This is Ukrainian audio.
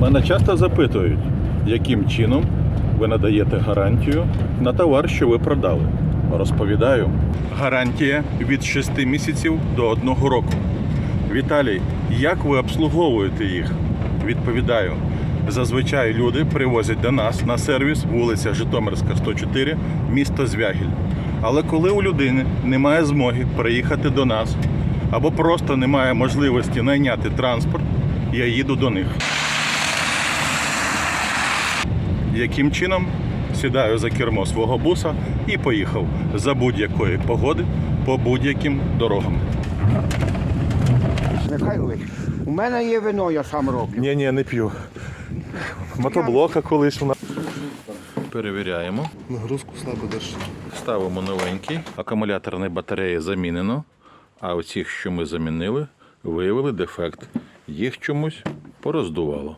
Мене часто запитують, яким чином ви надаєте гарантію на товар, що ви продали. Розповідаю. Гарантія від 6 місяців до 1 року. Віталій, як ви обслуговуєте їх? Відповідаю. Зазвичай люди привозять до нас на сервіс вулиця Житомирська, 104, місто Звягіль. Але коли у людини немає змоги приїхати до нас або просто немає можливості найняти транспорт, я їду до них. Яким чином сідаю за кермо свого буса і поїхав за будь-якої погоди по будь-яким дорогам. Михайлович, у мене є вино, я сам роблю. Ні, ні, не п'ю. Мотоблока колись у нас. Перевіряємо. Нагрузку слабо даш. Ставимо новенький. Акумуляторні батареї замінено. А оцих, що ми замінили, виявили дефект. Їх чомусь пороздувало.